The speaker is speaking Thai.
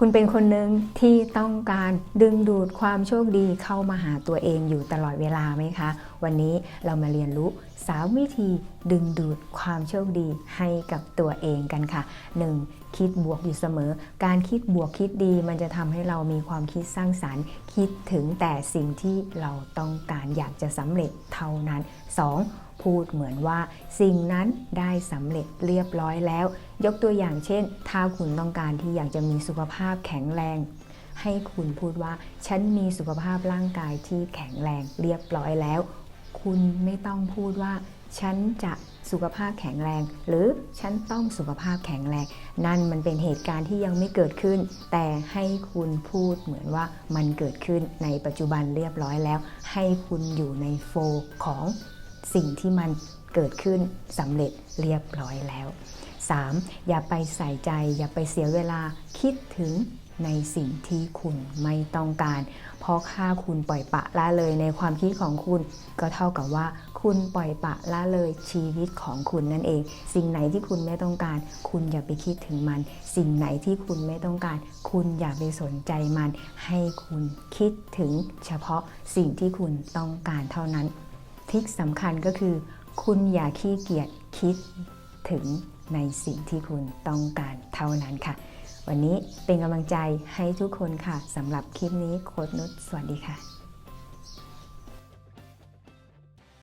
คุณเป็นคนหนึ่งที่ต้องการดึงดูดความโชคดีเข้ามาหาตัวเองอยู่ตลอดเวลาไหมคะ วันนี้เรามาเรียนรู้สาวิธีดึงดูดความโชคดีให้กับตัวเองกันค่ะ 1. คิดบวกอยู่เสมอ การคิดบวกคิดดี มันจะทำให้เรามีความคิดสร้างสรรค์ คิดถึงแต่สิ่งที่เราต้องการอยากจะสำเร็จเท่านั้น 2. พูดเหมือนว่า สิ่งนั้นได้สำเร็จเรียบร้อยแล้ว ยกตัวอย่างเช่น ถ้าคุณต้องการที่อยากจะมีสุขภาพแข็งแรง ให้คุณพูดว่า ฉันมีสุขภาพร่างกายที่แข็งแรงเรียบร้อยแล้ว คุณไม่ต้องพูดว่า ฉันจะสุขภาพแข็งแรง หรือฉันต้องสุขภาพแข็งแรง นั่นมันเป็นเหตุการณ์ที่ยังไม่เกิดขึ้น แต่ให้คุณพูดเหมือนว่ามันเกิดขึ้นในปัจจุบันเรียบร้อยแล้ว ให้คุณอยู่ในโฟของ สิ่งที่มันเกิดขึ้นสำเร็จเรียบร้อยแล้ว 3. อย่าไปใส่ใจ อย่าไปเสียเวลาคิดถึงในสิ่งที่คุณไม่ต้องการ เพราะค่าคุณปล่อยปะละเลยในความคิดของคุณ ก็เท่ากับว่า คุณปล่อยปะละเลยชีวิตของคุณนั่นเอง สิ่งไหนที่คุณไม่ต้องการ คุณอย่าไปคิดถึงมัน สิ่งไหนที่คุณไม่ต้องการ คุณอย่าไปสนใจมัน ให้คุณคิดถึงเฉพาะสิ่งที่คุณต้องการเท่านั้น ทิกสำคัญก็คือ คุณอย่าขี้เกียจคิดถึงในสิ่งที่คุณต้องการเท่านั้นค่ะ วันนี้เป็นกำลังใจให้ทุกคนค่ะสำหรับคลิปนี้โค้ดนุชสวัสดีค่ะ